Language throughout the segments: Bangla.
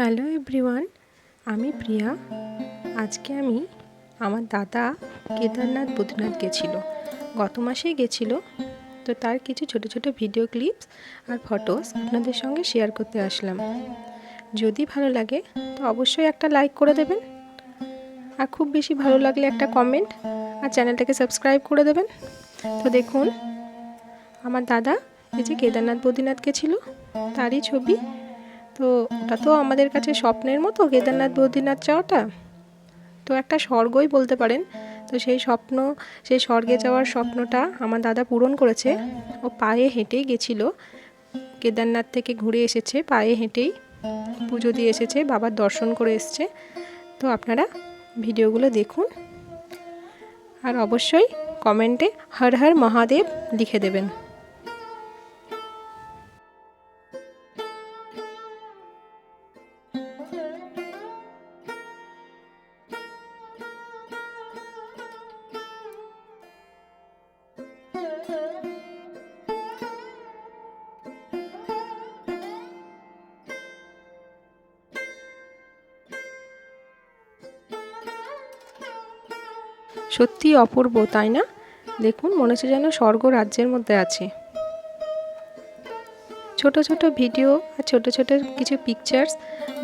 হ্যালো এভরিওয়ান, আমি প্রিয়া। আজকে আমি আমার দাদা কেদারনাথ বদ্রীনাথ গেছিল। গত মাসেই গেছিল। তো তার কিছু ছোট ছোট ভিডিও ক্লিপস আর ফটোস আপনাদের সঙ্গে শেয়ার করতে আসলাম। যদি ভালো লাগে, তো অবশ্যই একটা লাইক করে দেবেন। আর খুব বেশি ভালো লাগলে একটা কমেন্ট আর চ্যানেলটাকে সাবস্ক্রাইব করে দেবেন। তো দেখুন, আমার দাদা এই যে কেদারনাথ বদ্রীনাথ গেছিল, তারই ছবি তো ওটা তো আমাদের কাছে স্বপ্নের মতো, কেদারনাথ, বদ্রীনাথ যাওয়াটা তো একটা স্বর্গই বলতে পারেন। তো সেই স্বপ্ন, সেই স্বর্গে যাওয়ার স্বপ্নটা আমার দাদা পূরণ করেছে। ও পায়ে হেঁটেই গেছিল। কেদারনাথ থেকে ঘুরে এসেছে, পায়ে হেঁটেই পুজো দিয়ে এসেছে, বাবার দর্শন করে এসছে। তো আপনারা ভিডিওগুলো দেখুন। আর অবশ্যই কমেন্টে হর হর মহাদেব লিখে দেবেন। সত্যি অপূর্ব তাই না? দেখুন মনে হচ্ছে যেন স্বর্গ রাজ্যের মধ্যে আছে। ছোট ছোট ভিডিও আর ছোট ছোট কিছু পিকচার্স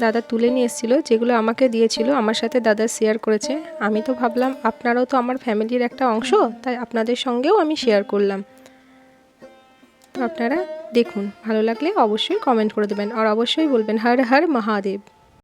দাদা তুলে নিয়ে এসেছিল, যেগুলো আমাকে দিয়েছিল, আমার সাথে দাদা শেয়ার করেছে। আমি তো ভাবলাম, আপনারাও তো আমার ফ্যামিলির একটা অংশ, তাই আপনাদের সঙ্গেও আমি শেয়ার করলাম। তো আপনারা দেখুন, ভালো লাগলে অবশ্যই কমেন্ট করে দেবেন, আর অবশ্যই বলবেন, হর হর মহাদেব।